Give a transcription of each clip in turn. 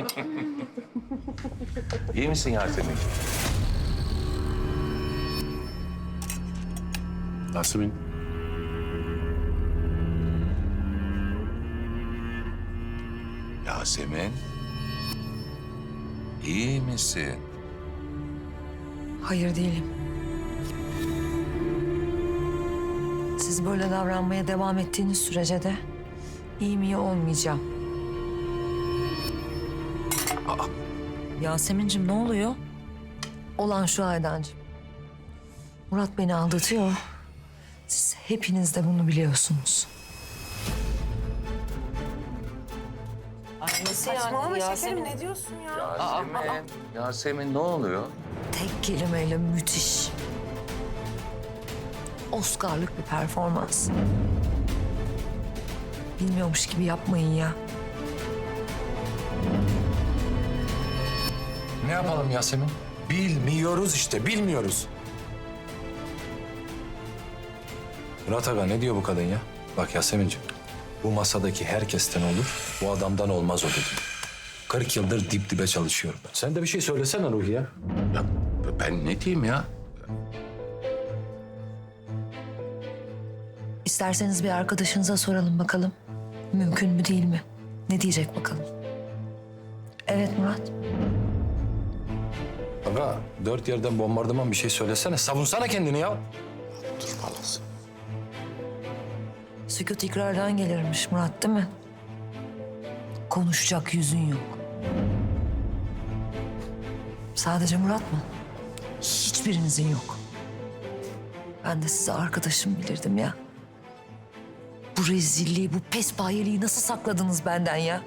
İyi misin Yasemin? Yasemin. Yasemin. İyi misin? Hayır değilim. Siz böyle davranmaya devam ettiğiniz sürece de iyi mi iyi olmayacağım. Yasemin'cim ne oluyor? Olan şu Aydancığım. Murat beni aldatıyor. Siz hepiniz de bunu biliyorsunuz. Nasıl Saçmalama şekerim ne diyorsun ya? Yasemin. Yasemin ne oluyor? Tek kelimeyle müthiş. Oscar'lık bir performans. Bilmiyormuş gibi yapmayın ya. Ne yapalım Yasemin? Bilmiyoruz işte, bilmiyoruz. Murat Aga ne diyor bu kadın ya? Bak Yasemin'ciğim, bu masadaki herkesten olur, bu adamdan olmaz o dedi. 40 yıldır dip dibe çalışıyorum ben. Sen de bir şey söylesene Ruhi ya. Ya ben ne diyeyim ya? İsterseniz bir arkadaşınıza soralım bakalım. Mümkün mü değil mi? Ne diyecek bakalım. Evet Murat. Aga dört yerden bombardıman bir şey söylesene. Savunsana kendini ya. Sükut ikrardan gelirmiş Murat değil mi? Konuşacak yüzün yok. Sadece Murat mı? Hiçbirinizin yok. Ben de sizi arkadaşım bilirdim ya. Bu rezilliği, bu pespayeliği nasıl sakladınız benden ya?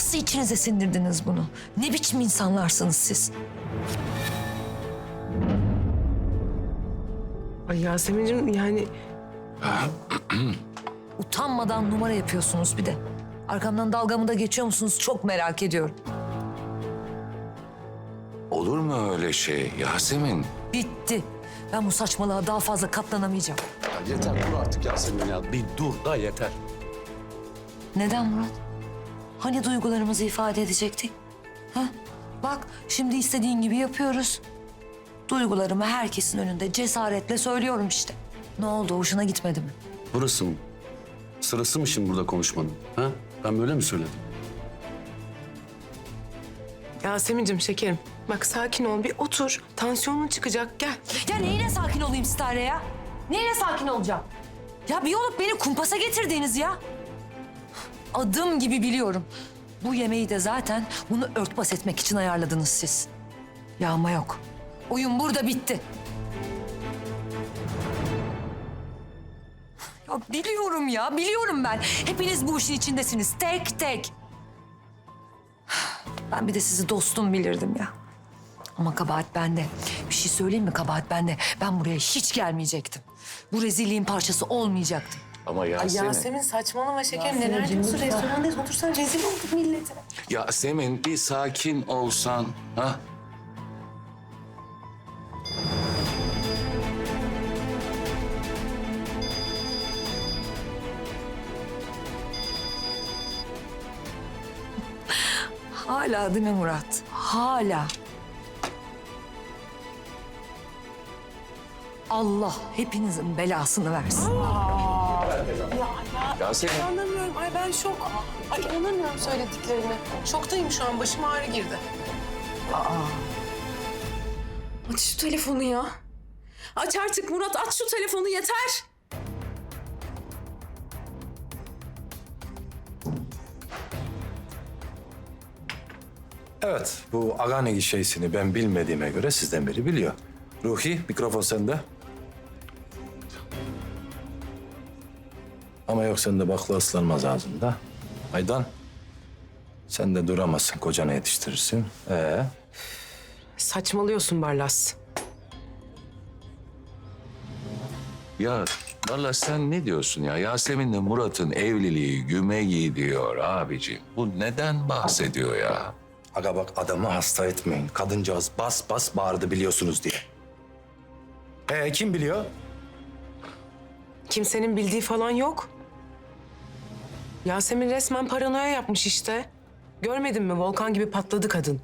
Nasıl içinize sindirdiniz bunu? Ne biçim insanlarsınız siz? Ay Yasemin'cim yani Utanmadan numara yapıyorsunuz bir de. Arkamdan dalgamı da geçiyor musunuz çok merak ediyorum. Olur mu öyle şey Yasemin? Bitti. Ben bu saçmalığa daha fazla katlanamayacağım. Ya yeter dur artık Yasemin ya. Bir dur da yeter. Neden Murat? Hani duygularımızı ifade edecektik? Ha? Bak şimdi istediğin gibi yapıyoruz. Duygularımı herkesin önünde cesaretle söylüyorum işte. Ne oldu hoşuna gitmedi mi? Burası mı? Sırası mı şimdi burada konuşmanın? Ha? Ben böyle mi söyledim? Yasemin'cim şekerim. Bak sakin ol bir otur. Tansiyonun çıkacak gel. Ya neyine sakin olayım Stare ya? Neyine sakin olacağım? Ya bir olup beni kumpasa getirdiniz ya. Adım gibi biliyorum. Bu yemeği de zaten bunu örtbas etmek için ayarladınız siz. Yağma yok. Oyun burada bitti. Ya biliyorum ya, biliyorum ben. Hepiniz bu işin içindesiniz, tek tek. Ben bir de sizi dostum bilirdim ya. Ama kabahat bende. Bir şey söyleyeyim mi kabahat bende? Ben buraya hiç gelmeyecektim. Bu rezilliğin parçası olmayacaktım. Ama Ay Yasemin. Yasemin saçmalama şekerim. Neler diyorsun? Restorandayız otursan rezil olduk millete. Yasemin bir sakin olsan. Ha? Hala değil mi Murat? Hala. Allah hepinizin belasını versin. Yasemin. İnanamıyorum. Ay ben şok. Ay inanamıyorum söylediklerine. Şoktayım şu an. Başım ağrı girdi. Aç şu telefonu ya. Aç artık Murat aç şu telefonu yeter. Evet, bu Agani şeysini ben bilmediğime göre sizden biri biliyor. Ruhi, mikrofon sende. Ama yok sende bakla ıslanmaz ağzında. Aydan, sen de duramazsın, kocana yetiştirirsin. Ee, Saçmalıyorsun Barlas. Ya valla sen ne diyorsun ya? Yasemin'le Murat'ın evliliği güme gidiyor abiciğim. Bu neden bahsediyor ya? aga bak adamı hasta etmeyin. Kadıncağız bas bas bağırdı biliyorsunuz diye. Ee, kim biliyor? Kimsenin bildiği falan yok. Yasemin resmen paranoya yapmış işte. Görmedin mi? Volkan gibi patladı kadın.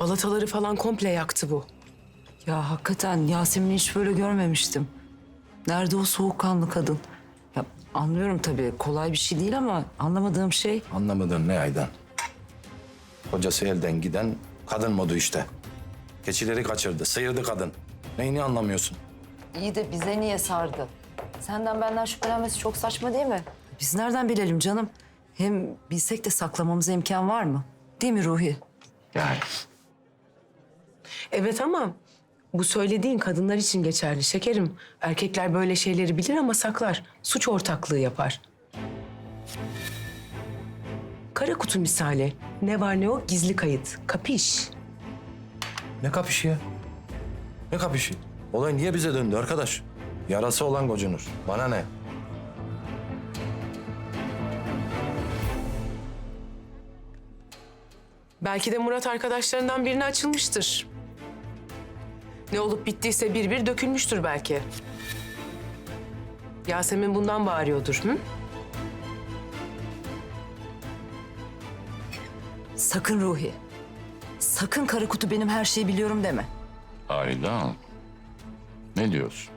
Balataları falan komple yaktı bu. Ya hakikaten Yasemin'i hiç böyle görmemiştim. Nerede o soğukkanlı kadın? Ya anlıyorum tabii kolay bir şey değil ama anlamadığım şey... Anlamadın ne Aydan? Kocası elden giden kadın modu işte. Keçileri kaçırdı, sıyırdı kadın. Neyini anlamıyorsun? İyi de bize niye sardı? Senden benden şüphelenmesi çok saçma değil mi? Biz nereden bilelim canım? Hem bilsek de saklamamıza imkan var mı? Değil mi Ruhi? Yani Evet ama bu söylediğin kadınlar için geçerli şekerim. Erkekler böyle şeyleri bilir ama saklar. Suç ortaklığı yapar. Kara kutu misali. Ne var ne o gizli kayıt. Kapiş. Ne kapışı ya? Ne kapışı? Olay niye bize döndü arkadaş? Yarası olan gocunur. Bana ne? Belki de Murat arkadaşlarından birine açılmıştır. Ne olup bittiyse bir bir dökülmüştür belki. Yasemin bundan bağırıyordur. Hı? Sakın Ruhi. Sakın kara kutu benim her şeyi biliyorum deme. Aydan. Ne diyorsun?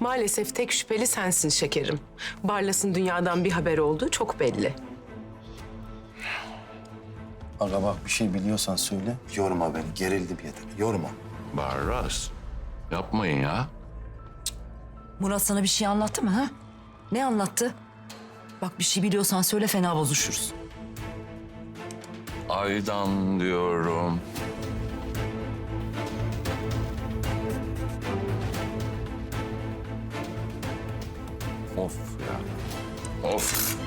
Maalesef tek şüpheli sensin şekerim. Barlas'ın dünyadan bir haber olduğu çok belli. Aga bak bir şey biliyorsan söyle. Yorma beni. Gerildim yeter. Yorma. Barras. Yapmayın ya. Murat sana bir şey anlattı mı ha? Ne anlattı? Bak bir şey biliyorsan söyle fena bozuşuruz. Aydan diyorum. Of ya. Of.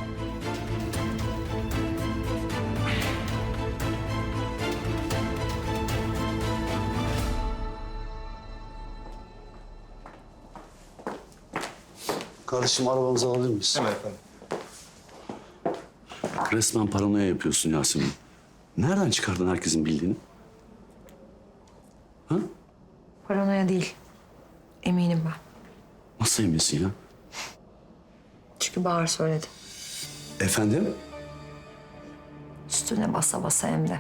Kardeşim arabanızı alabilir miyiz? Hemen efendim. Resmen paranoya yapıyorsun Yasemin. Nereden çıkardın herkesin bildiğini? Paranoya değil. Eminim ben. Nasıl eminsin ya? Çünkü Bahar söyledi. Efendim? Üstüne basa basa hem de.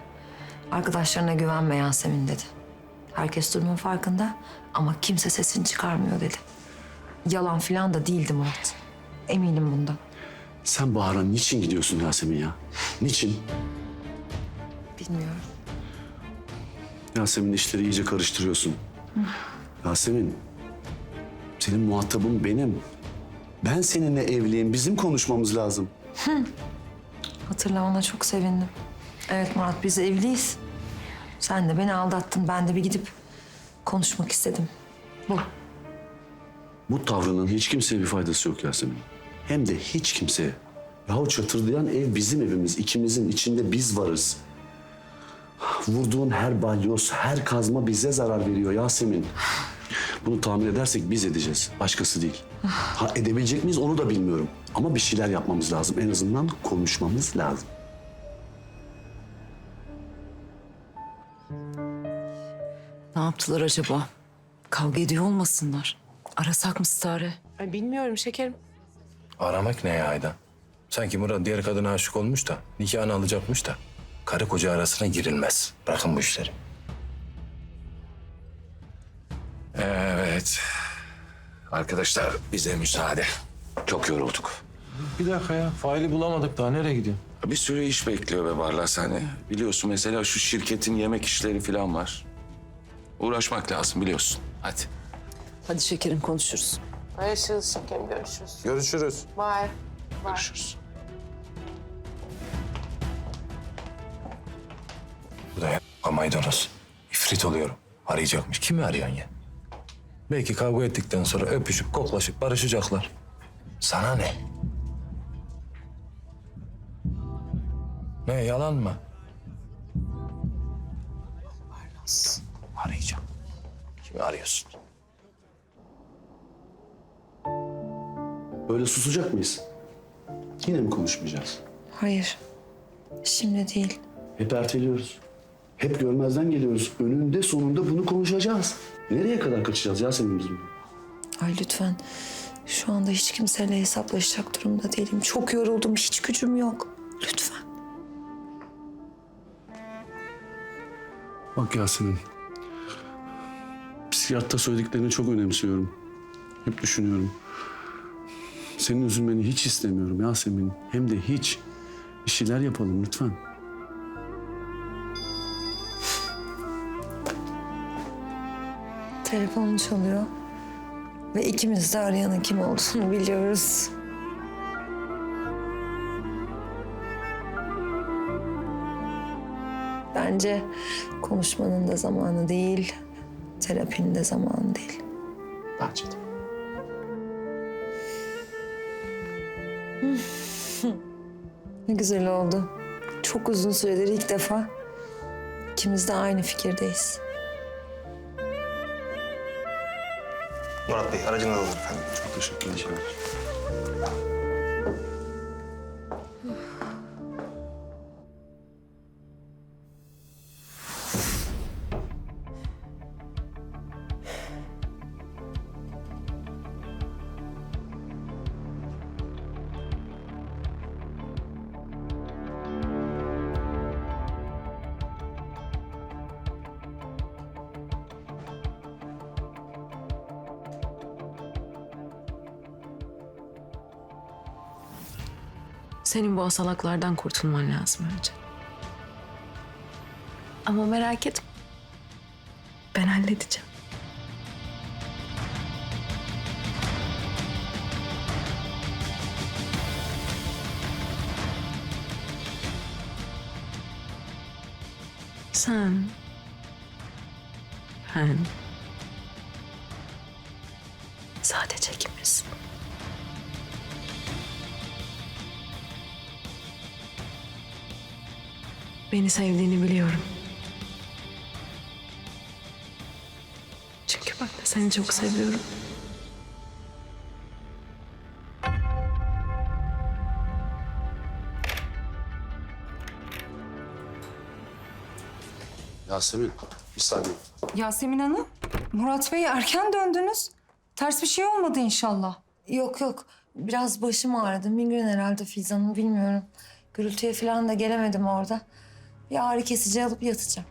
Arkadaşlarına güvenme Yasemin dedi. Herkes durumun farkında ama kimse sesini çıkarmıyor dedi. Yalan falan da değildi Murat. Eminim bundan. Sen Bahar'a niçin gidiyorsun Yasemin ya? Niçin? Bilmiyorum. Yasemin işleri iyice karıştırıyorsun. Yasemin, senin muhatabın benim. Ben seninle evliyim. Bizim konuşmamız lazım. Hatırlamana çok sevindim. Evet Murat biz evliyiz. Sen de beni aldattın. Ben de bir gidip konuşmak istedim. Bu. Bu tavrının hiç kimseye bir faydası yok Yasemin. Hem de hiç kimseye. Yahu çatırdayan ev bizim evimiz. İkimizin içinde biz varız. Vurduğun her balyoz, her kazma bize zarar veriyor Yasemin. Bunu tahmin edersek biz edeceğiz. Başkası değil. Ha edebilecek miyiz onu da bilmiyorum. Ama bir şeyler yapmamız lazım. En azından konuşmamız lazım. Ne yaptılar acaba? Kavga ediyor olmasınlar. Arasak mı Stare? Ay, bilmiyorum şekerim. Aramak ne ya Aydan? Sanki Murat diğer kadına aşık olmuş da nikahını alacakmış da. Karı koca arasına girilmez. Bırakın bu işleri. Evet. Arkadaşlar bize müsaade. Çok yorulduk. Bir dakika ya. Faili bulamadık daha. Nereye gidiyorsun? Bir sürü iş bekliyor be Barlas hani. Biliyorsun mesela şu şirketin yemek işleri falan var. Uğraşmak lazım biliyorsun. Hadi. Hadi şekerim konuşuruz. Görüşürüz şekerim görüşürüz. Görüşürüz. Bye. Görüşürüz. Bu da ya maydanoz. İfrit oluyorum. Arayacakmış. Kimi arayan ya? Belki kavga ettikten sonra öpüşüp koklaşıp barışacaklar. Sana ne? Ne yalan mı? Arayacağım. Kimi arıyorsun? Böyle susacak mıyız? Yine mi konuşmayacağız? Hayır. Şimdi değil. Hep erteliyoruz. Hep görmezden geliyoruz. Önünde sonunda bunu konuşacağız. Nereye kadar kaçacağız Yasemin bizim? Ay lütfen. Şu anda hiç kimseyle hesaplaşacak durumda değilim. Çok yoruldum. Hiç gücüm yok. Lütfen. Bak Yasemin. Psikiyatta söylediklerini çok önemsiyorum. Hep düşünüyorum. Senin üzülmeni hiç istemiyorum Yasemin. Hem de hiç. Bir şeyler yapalım lütfen. Telefonum çalıyor. Ve ikimiz de arayanın kim olduğunu biliyoruz. Bence konuşmanın da zamanı değil, terapinin de zamanı değil. Bence de. Güzel oldu. Çok uzun süredir ilk defa ikimiz de aynı fikirdeyiz. Murat Bey aracınız hazır efendim. Çok teşekkür ederim. Senin bu asalaklardan kurtulman lazım önce. Ama merak etme. Ben halledeceğim. Sen, ben, Beni sevdiğini biliyorum. Çünkü ben de seni çok seviyorum. Yasemin bir saniye. Yasemin Hanım, Murat Bey erken döndünüz. Ters bir şey olmadı inşallah. Yok yok. Biraz başım ağrıdı. Migren herhalde Filiz Hanım bilmiyorum. Gürültüye falan da gelemedim orada. Bir ağrı kesici alıp yatacağım.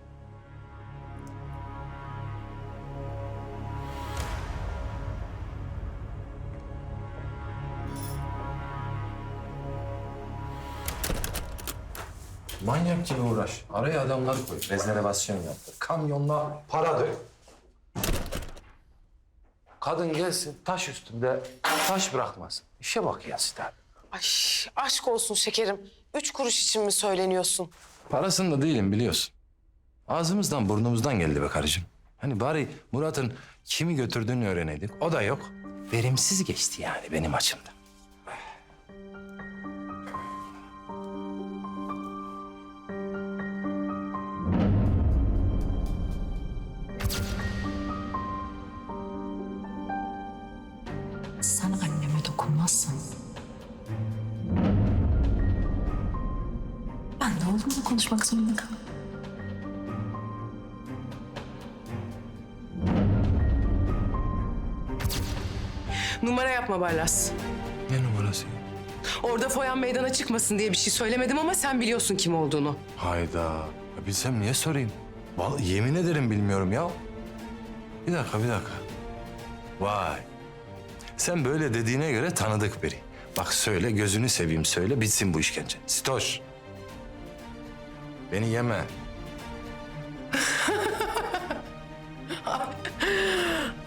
Manyak gibi uğraş. Araya adamları koy. Rezervasyon yaptır. Kamyonla para dök. Kadın gelsin taş üstünde taş bırakmasın. İşe bak ya. Ay aşk olsun şekerim. Üç kuruş için mi söyleniyorsun? Parasında değilim biliyorsun. Ağzımızdan burnumuzdan geldi be karıcığım. Hani bari Murat'ın kimi götürdüğünü öğreneydik. O da yok. Verimsiz geçti yani benim açımdan. Yapma Barlas. Ne numarası? Orada foyan meydana çıkmasın diye bir şey söylemedim ama sen biliyorsun kim olduğunu. Hayda. Ya bilsem niye sorayım? Vallahi yemin ederim bilmiyorum ya. Bir dakika, bir dakika. Vay. Sen böyle dediğine göre tanıdık biri. Bak söyle, gözünü seveyim söyle, bitsin bu işkence. Sitoş. Beni yeme.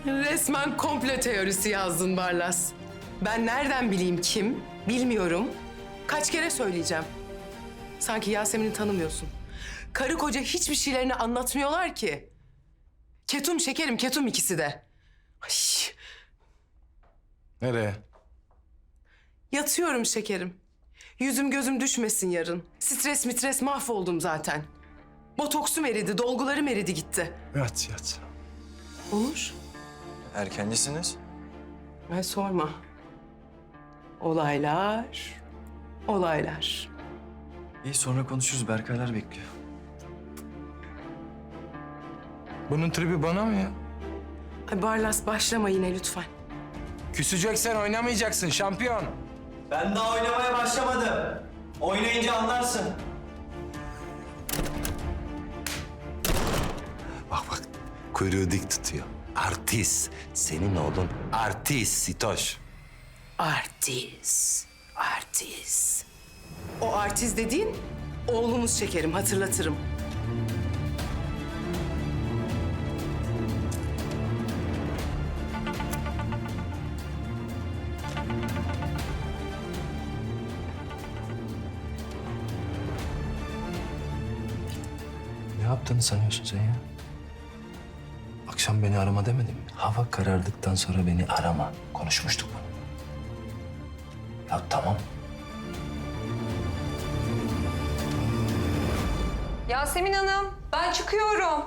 Resmen komplo teorisi yazdın Barlas. Ben nereden bileyim kim? Bilmiyorum. Kaç kere söyleyeceğim. Sanki Yasemin'i tanımıyorsun. Karı koca hiçbir şeylerini anlatmıyorlar ki. Ketum şekerim, ketum ikisi de. Ay, Nereye? yatıyorum şekerim. Yüzüm gözüm düşmesin yarın. Stres mitres mahvoldum zaten. Botoksum eridi, dolgularım eridi gitti. Yat, yat. Olur. Erkencisiniz. Ay sorma. Olaylar, olaylar. İyi sonra konuşuruz. Berkaylar bekliyor. Bunun tribi bana mı ya? Ay Barlas başlama yine lütfen. Küseceksen oynamayacaksın şampiyon. Ben daha oynamaya başlamadım. Oynayınca anlarsın. kuyruğu dik tutuyor. Artist. Senin oğlun artist Sitoş. Artist, artist. O artist dediğin oğlumuz şekerim hatırlatırım. Ne yaptığını sanıyorsun sen ya? Akşam beni arama demedim mi? Hava karardıktan sonra beni arama. Konuşmuştuk bunu. Ya tamam. Yasemin Hanım ben çıkıyorum.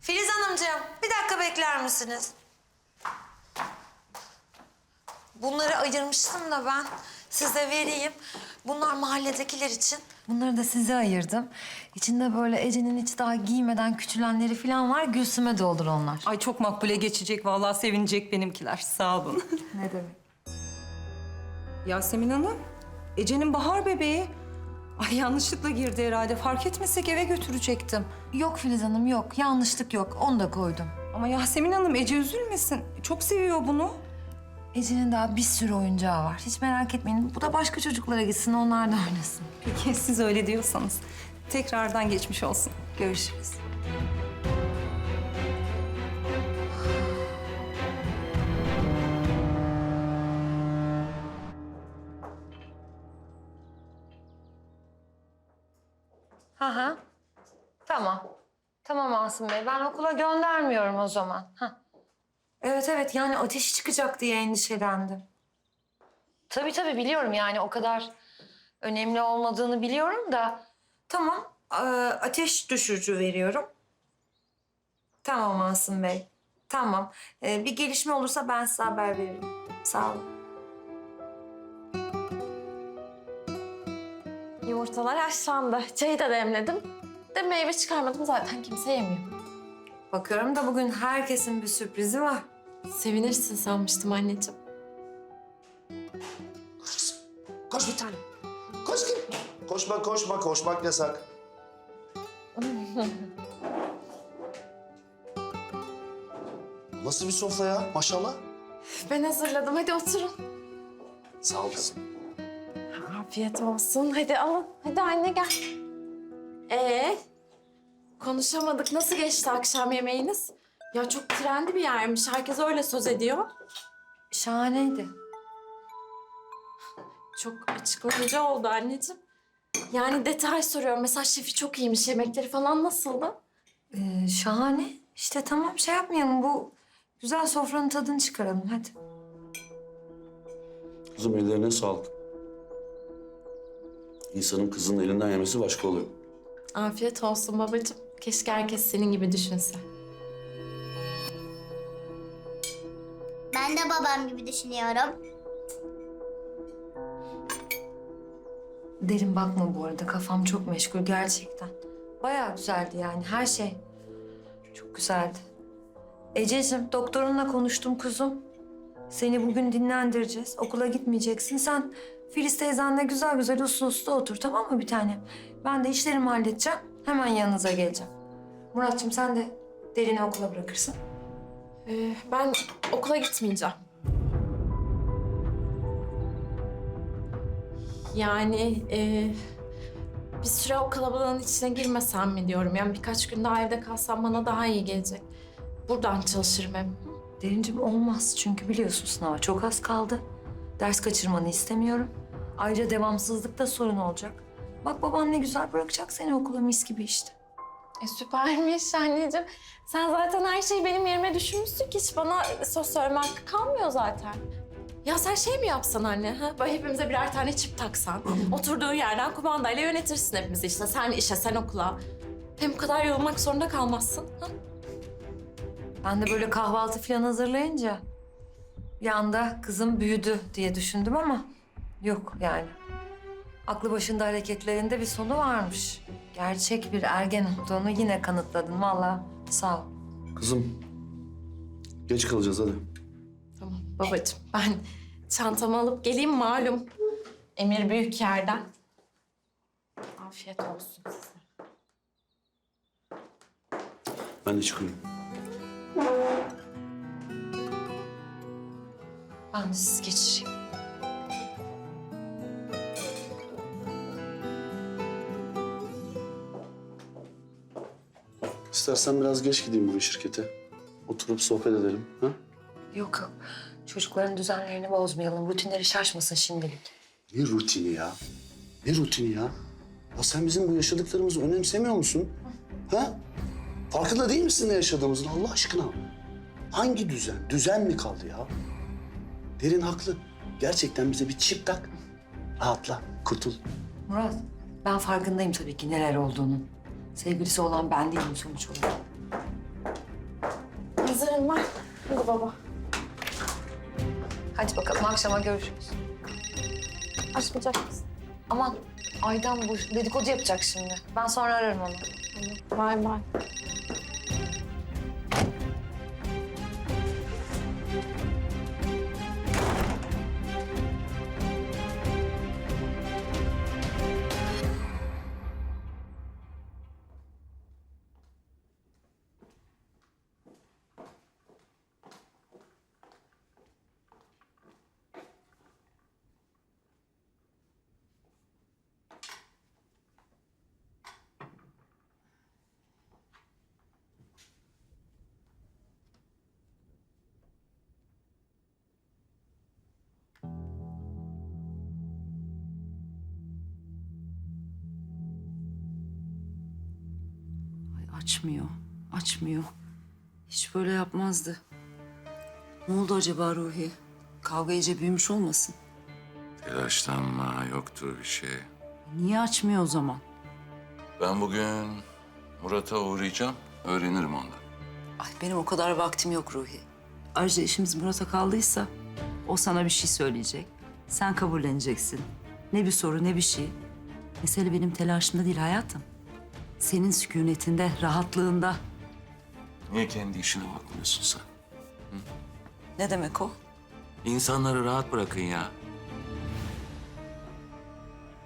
Filiz Hanımcığım bir dakika bekler misiniz? Bunları ayırmıştım da ben size vereyim. Bunlar mahalledekiler için. Bunları da size ayırdım. İçinde böyle Ece'nin hiç daha giymeden küçülenleri falan var. Gülsüm'e de olur onlar. Ay çok makbule geçecek vallahi sevinecek benimkiler. Sağ olun. Ne demek? Yasemin Hanım, Ece'nin bahar bebeği. Ay yanlışlıkla girdi herhalde. Fark etmesek eve götürecektim. Yok Filiz Hanım yok. Yanlışlık yok. Onu da koydum. Ama Yasemin Hanım Ece üzülmesin. Çok seviyor bunu. Ece'nin daha bir sürü oyuncağı var. Hiç merak etmeyin. Bu da başka çocuklara gitsin. Onlar da oynasın. Peki siz öyle diyorsanız. Tekrardan geçmiş olsun. Görüşürüz. Hı. Tamam. Tamam Asım Bey. Ben okula göndermiyorum o zaman. Hah. Evet evet yani ateşi çıkacak diye endişelendim. Tabii tabii biliyorum yani o kadar önemli olmadığını biliyorum da. Tamam ee, ateş düşürücü veriyorum. Tamam Asım Bey. Tamam. Ee, bir gelişme olursa ben size haber veririm. Sağ olun. Yumurtalar haşlandı. Çayı da demledim. De meyve çıkarmadım zaten kimse yemiyor. Bakıyorum da bugün herkesin bir sürprizi var. Sevinirsin sanmıştım anneciğim. Koş bir tane. Koş git. Koşma koşma koşmak yasak. Nasıl bir sofra ya maşallah. Ben hazırladım. Hadi oturun. Sağ olasın. Afiyet olsun. Hadi alın. Hadi anne gel. Ee, konuşamadık. Nasıl geçti akşam yemeğiniz? Ya çok trendi bir yermiş. Herkes öyle söz ediyor. Şahaneydi. Çok açıklayıcı oldu anneciğim. Yani detay soruyorum. Mesela şefi çok iyiymiş. Yemekleri falan nasıldı? Ee, şahane. İşte tamam şey yapmayalım bu güzel sofranın tadını çıkaralım hadi. Kızım ellerine sağlık. İnsanın kızının elinden yemesi başka oluyor. Afiyet olsun babacığım. Keşke herkes senin gibi düşünse. Ben de babam gibi düşünüyorum. Derin bakma bu arada kafam çok meşgul gerçekten. Bayağı güzeldi yani her şey. Çok güzeldi. Ececiğim doktorunla konuştum kuzum. Seni bugün dinlendireceğiz. Okula gitmeyeceksin. Sen Filiz teyzenle güzel güzel uslu uslu otur tamam mı bir tane? Ben de işlerimi halledeceğim. Hemen yanınıza geleceğim. Muratçım sen de Derin'i okula bırakırsın. Ee, ben okula gitmeyeceğim. Yani e, bir süre o kalabalığın içine girmesem mi diyorum. Yani birkaç gün daha evde kalsam bana daha iyi gelecek. Buradan çalışırım hep. Derincim olmaz çünkü biliyorsun sınava çok az kaldı. Ders kaçırmanı istemiyorum. Ayrıca devamsızlıkta sorun olacak. Bak baban ne güzel bırakacak seni okula mis gibi işte. E, süpermiş anneciğim. Sen zaten her şeyi benim yerime düşünmüşsün ki hiç bana söz söyleme hakkı kalmıyor zaten. Ya sen şey mi yapsan anne? Ha? Böyle hepimize birer tane çip taksan. Oturduğun yerden kumandayla yönetirsin hepimizi işte. Sen işe, sen okula. Hem bu kadar yorulmak zorunda kalmazsın. Ha? Ben de böyle kahvaltı falan hazırlayınca bir anda kızım büyüdü diye düşündüm ama yok yani. Aklı başında hareketlerinde bir sonu varmış. Gerçek bir ergen olduğunu yine kanıtladın vallahi sağ ol. Kızım geç kalacağız hadi. Tamam babacığım ben çantamı alıp geleyim malum. Emir büyük yerden. Afiyet olsun size. Ben de çıkıyorum. Ben de sizi geçireyim. İstersen biraz geç gideyim bugün şirkete. Oturup sohbet edelim. Ha? Yok yok. Çocukların düzenlerini bozmayalım. Rutinleri şaşmasın şimdilik. Ne rutini ya? Ne rutini ya? Ya sen bizim bu yaşadıklarımızı önemsemiyor musun? Ha? Farkında değil misin ne yaşadığımızın Allah aşkına? Hangi düzen? Düzen mi kaldı ya? Derin haklı. Gerçekten bize bir çip tak. Rahatla, kurtul. Murat, ben farkındayım tabii ki neler olduğunun. Sevgilisi olan ben değilim sonuç olarak. Hazırım ben. Hadi baba. Hadi bakalım akşama görüşürüz. Açmayacak mısın? Aman Aydan bu dedikodu yapacak şimdi. Ben sonra ararım onu. Bay bay. Açmıyor, açmıyor. Hiç böyle yapmazdı. Ne oldu acaba Ruhi? Kavga iyice büyümüş olmasın? Telaşlanma yoktur bir şey. Niye açmıyor o zaman? Ben bugün Murat'a uğrayacağım. Öğrenirim ondan. Ay benim o kadar vaktim yok Ruhi. Ayrıca işimiz Murat'a kaldıysa o sana bir şey söyleyecek. Sen kabulleneceksin. Ne bir soru ne bir şey. Mesele benim telaşımda değil hayatım. Senin sükunetinde, rahatlığında. Niye kendi işine bakmıyorsun sen? Ne demek o? İnsanları rahat bırakın ya.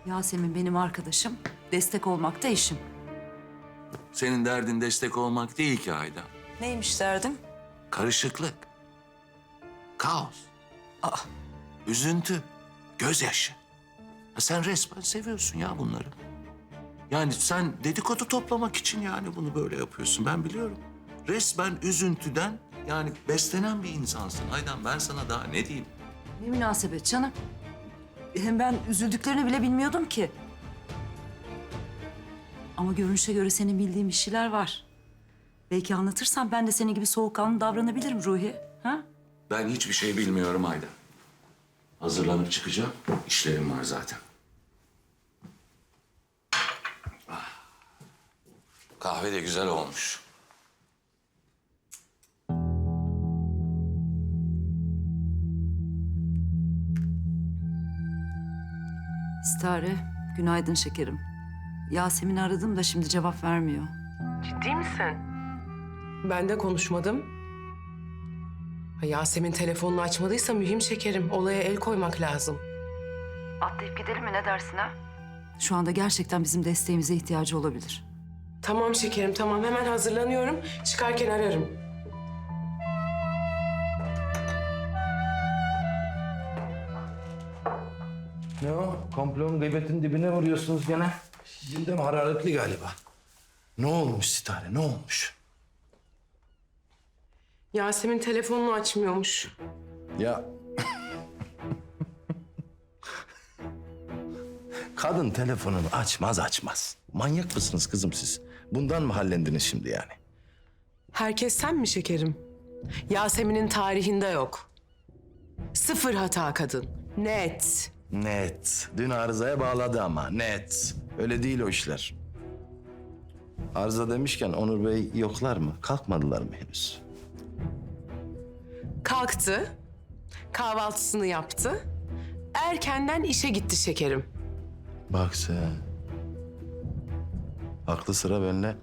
Yasemin benim arkadaşım. Destek olmak da işim. Senin derdin destek olmak değil ki Aydan. Neymiş derdim? Karışıklık. Kaos. Aa. Üzüntü. Gözyaşı. Ha sen resmen seviyorsun ya bunları. Yani sen dedikodu toplamak için yani bunu böyle yapıyorsun. Ben biliyorum. Resmen üzüntüden yani beslenen bir insansın. Aydan ben sana daha ne diyeyim? Ne münasebet canım. Hem ben üzüldüklerini bile bilmiyordum ki. Ama görünüşe göre senin bildiğin bir şeyler var. Belki anlatırsan ben de senin gibi soğukkanlı davranabilirim Ruhi. Ha? Ben hiçbir şey bilmiyorum Aydan. Hazırlanıp çıkacağım. İşlerim var zaten. Kahve de güzel olmuş. Stare, günaydın şekerim. Yasemin'i aradım da şimdi cevap vermiyor. Ciddi misin? Ben de konuşmadım. Ha, Yasemin telefonunu açmadıysa mühim şekerim. Olaya el koymak lazım. Atlayıp gidelim mi ne dersin ha? Şu anda gerçekten bizim desteğimize ihtiyacı olabilir. Tamam şekerim tamam hemen hazırlanıyorum. Çıkarken ararım. Ne o? Komplonun gıybetin dibine vuruyorsunuz gene. Gündem hararetli galiba. Ne olmuş Sitare, ne olmuş? Yasemin telefonunu açmıyormuş. Ya... Kadın telefonunu açmaz açmaz. Manyak mısınız kızım siz? Bundan mı hallendiniz şimdi yani? Herkes sen mi şekerim? Yasemin'in tarihinde yok. Sıfır hata kadın. Net. Net. Dün arızaya bağladı ama net. Öyle değil o işler. Arıza demişken Onur Bey yoklar mı? Kalkmadılar mı henüz? Kalktı. Kahvaltısını yaptı. Erkenden işe gitti şekerim. Bak sen. Aklı sıra benimle.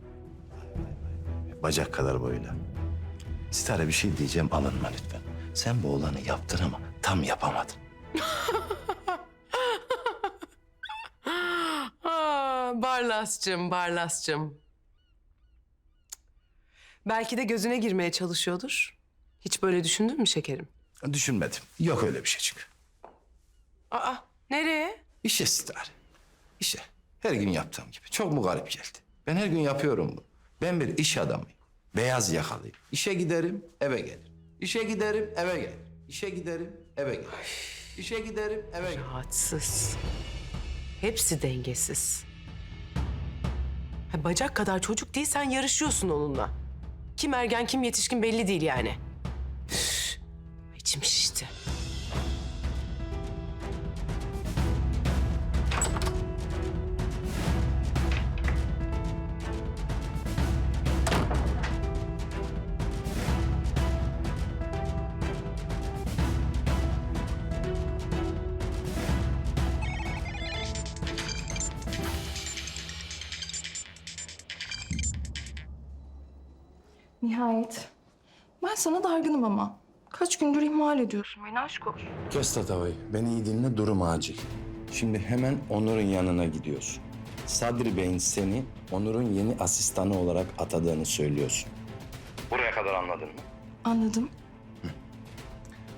Bacak kadar boyuyla. Sitare bir şey diyeceğim alınma lütfen. Sen bu olanı yaptın ama tam yapamadın. Aa, Barlas'cığım, Barlas'cığım. Belki de gözüne girmeye çalışıyordur. Hiç böyle düşündün mü şekerim? Düşünmedim. Yok öyle bir şey çünkü. Aa, nereye? İşe stare. İşe. Her gün yaptığım gibi. Çok mu garip geldi? Ben her gün yapıyorum bunu. Ben bir iş adamıyım. Beyaz yakalıyım. İşe giderim, eve gelirim. İşe giderim, eve gelirim. İşe giderim, eve gelirim. İşe giderim, eve gelirim. Rahatsız. Hepsi dengesiz. Ha, bacak kadar çocuk değil, sen yarışıyorsun onunla. Kim ergen, kim yetişkin belli değil yani. Üf, İçim şişti. Nihayet. Ben sana dargınım ama. Kaç gündür ihmal ediyorsun beni aşk olsun. Kes tatavayı. Beni iyi dinle, durum acil. Şimdi hemen Onur'un yanına gidiyorsun. Sadri Bey'in seni Onur'un yeni asistanı olarak atadığını söylüyorsun. Buraya kadar anladın mı? Anladım.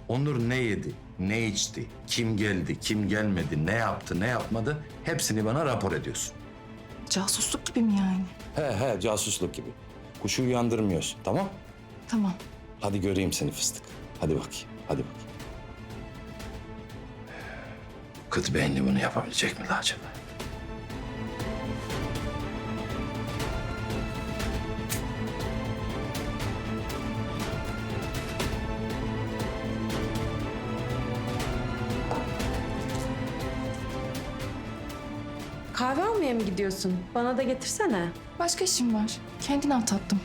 Onur ne yedi, ne içti, kim geldi, kim gelmedi, ne yaptı, ne yapmadı hepsini bana rapor ediyorsun. Casusluk gibi mi yani? He he casusluk gibi. Kuşu uyandırmıyorsun tamam? Tamam. Hadi göreyim seni fıstık. Hadi bakayım, hadi bakayım. Kıt beyinli bunu yapabilecek mi la acaba? Mı gidiyorsun? Bana da getirsene. Başka işim var. Kendine at tatlım.